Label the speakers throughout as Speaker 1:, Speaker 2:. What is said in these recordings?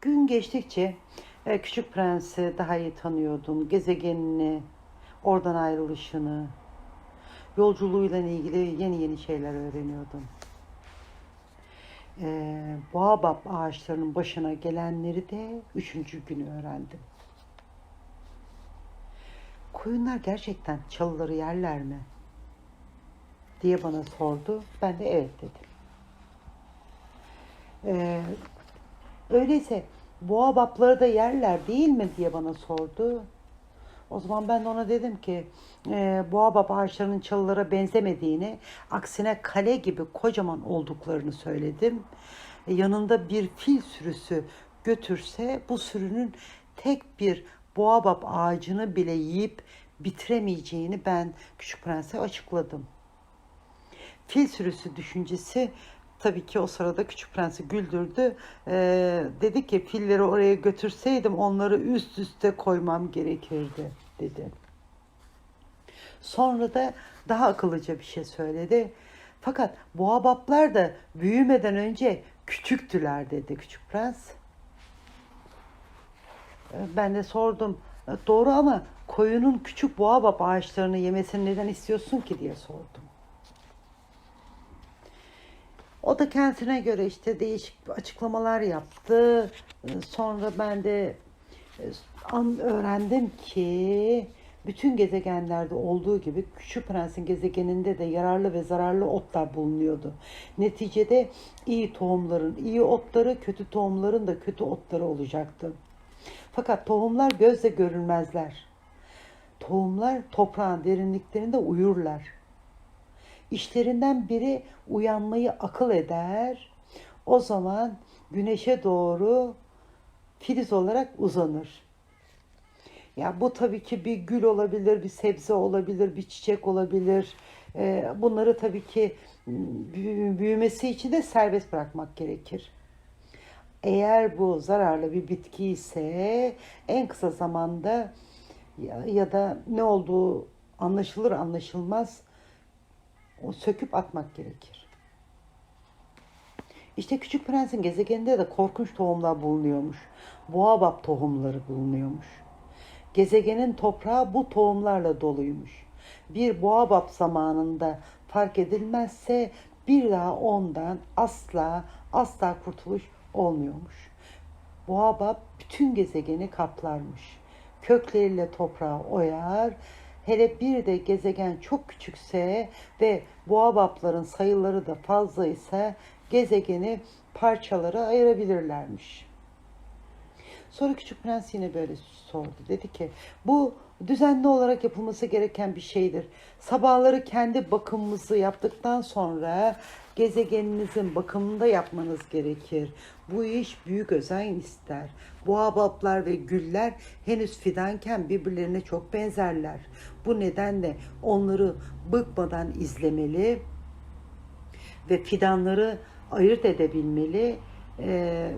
Speaker 1: Gün geçtikçe e, Küçük Prens'i daha iyi tanıyordum. Gezegenini, oradan ayrılışını, yolculuğuyla ilgili yeni yeni şeyler öğreniyordum. E, Boğabab ağaçlarının başına gelenleri de üçüncü günü öğrendim. Koyunlar gerçekten çalıları yerler mi? diye bana sordu. Ben de evet dedim. Ee, öyleyse boğabapları da yerler değil mi diye bana sordu. O zaman ben de ona dedim ki e, boğabap ağaçlarının çalılara benzemediğini, aksine kale gibi kocaman olduklarını söyledim. E, yanında bir fil sürüsü götürse bu sürünün tek bir boğabap ağacını bile yiyip bitiremeyeceğini ben Küçük Prens'e açıkladım. Fil sürüsü düşüncesi tabii ki o sırada Küçük Prens'i güldürdü. Ee, dedi ki filleri oraya götürseydim onları üst üste koymam gerekirdi dedi. Sonra da daha akıllıca bir şey söyledi. Fakat boğabaplar da büyümeden önce küçüktüler dedi Küçük Prens. Ee, Ben de sordum. "E, Doğru ama koyunun küçük boğabap ağaçlarını yemesini neden istiyorsun ki diye sordum. O da kendisine göre işte değişik açıklamalar yaptı. Ee, Sonra ben de e, öğrendim ki bütün gezegenlerde olduğu gibi Küçük Prens'in gezegeninde de yararlı ve zararlı otlar bulunuyordu. Neticede iyi tohumların iyi otları, kötü tohumların da kötü otları olacaktı. Fakat tohumlar gözle görülmezler. Tohumlar toprağın derinliklerinde uyurlar. İşlerinden biri uyanmayı akıl eder. O zaman güneşe doğru filiz olarak uzanır. Ya bu tabii ki bir gül olabilir, bir sebze olabilir, bir çiçek olabilir. Ee, bunları tabii ki büyü- büyümesi için de serbest bırakmak gerekir. Eğer bu zararlı bir bitki ise en kısa zamanda ya, ya da ne olduğu anlaşılır anlaşılmaz o söküp atmak gerekir. İşte Küçük Prens'in gezegeninde de korkunç tohumlar bulunuyormuş. Boğabap tohumları bulunuyormuş. Gezegenin toprağı bu tohumlarla doluymuş. Bir boğabap zamanında fark edilmezse bir daha ondan asla asla kurtuluş olmuyormuş. Boğabap bütün gezegeni kaplarmış. Kökleriyle toprağı oyar. Hele bir de gezegen çok küçükse ve boğabapların sayıları da fazla ise gezegeni parçalara ayırabilirlermiş. Sonra Küçük Prens yine böyle sordu. Dedi ki bu düzenli olarak yapılması gereken bir şeydir. Sabahları kendi bakımımızı yaptıktan sonra gezegeninizin bakımını da yapmanız gerekir. Bu iş büyük özen ister. Boğabaplar ve güller henüz fidanken birbirlerine çok benzerler. Bu nedenle onları bıkmadan izlemeli ve fidanları ayırt edebilmeli. Ee,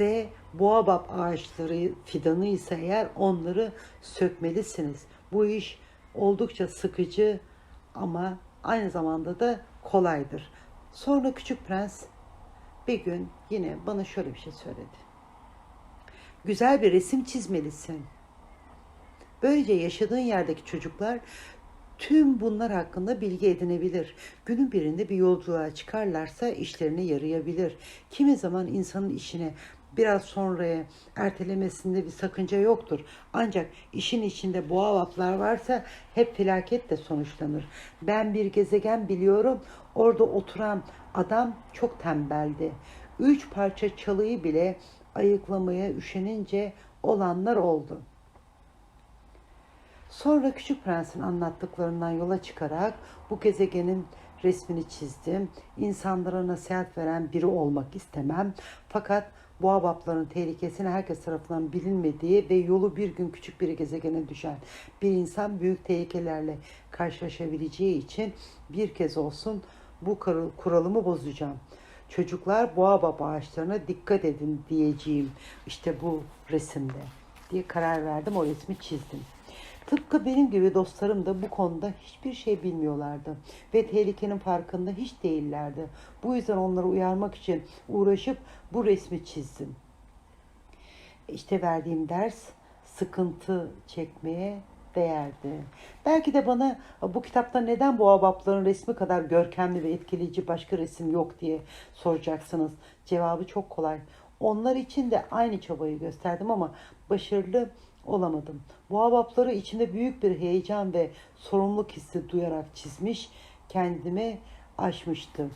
Speaker 1: ve boğabap ağaçları fidanı ise eğer onları sökmelisiniz. Bu iş oldukça sıkıcı ama aynı zamanda da kolaydır. Sonra Küçük Prens bir gün yine bana şöyle bir şey söyledi. Güzel bir resim çizmelisin. Böylece yaşadığın yerdeki çocuklar tüm bunlar hakkında bilgi edinebilir. Günün birinde bir yolculuğa çıkarlarsa işlerine yarayabilir. Kimi zaman insanın işine biraz sonraya ertelemesinde bir sakınca yoktur. Ancak işin içinde boğavaplar varsa hep felaketle sonuçlanır. Ben bir gezegen biliyorum. Orada oturan adam çok tembeldi. Üç parça çalıyı bile ayıklamaya üşenince olanlar oldu. Sonra Küçük Prens'in anlattıklarından yola çıkarak bu gezegenin resmini çizdim. İnsanlara nasihat veren biri olmak istemem. Fakat boğabapların tehlikesini herkes tarafından bilinmediği ve yolu bir gün küçük bir gezegene düşen bir insan büyük tehlikelerle karşılaşabileceği için bir kez olsun bu kuralımı bozacağım. Çocuklar boğabap ağaçlarına dikkat edin diyeceğim işte bu resimde diye karar verdim o resmi çizdim. Tıpkı benim gibi dostlarım da bu konuda hiçbir şey bilmiyorlardı ve tehlikenin farkında hiç değillerdi. Bu yüzden onları uyarmak için uğraşıp bu resmi çizdim. işte verdiğim ders sıkıntı çekmeye değerdi. Belki de bana bu kitapta neden bu abapların resmi kadar görkemli ve etkileyici başka resim yok diye soracaksınız. Cevabı çok kolay. Onlar için de aynı çabayı gösterdim ama başarılı olamadım. Bu abapları içinde büyük bir heyecan ve sorumluluk hissi duyarak çizmiş, kendime aşmıştım.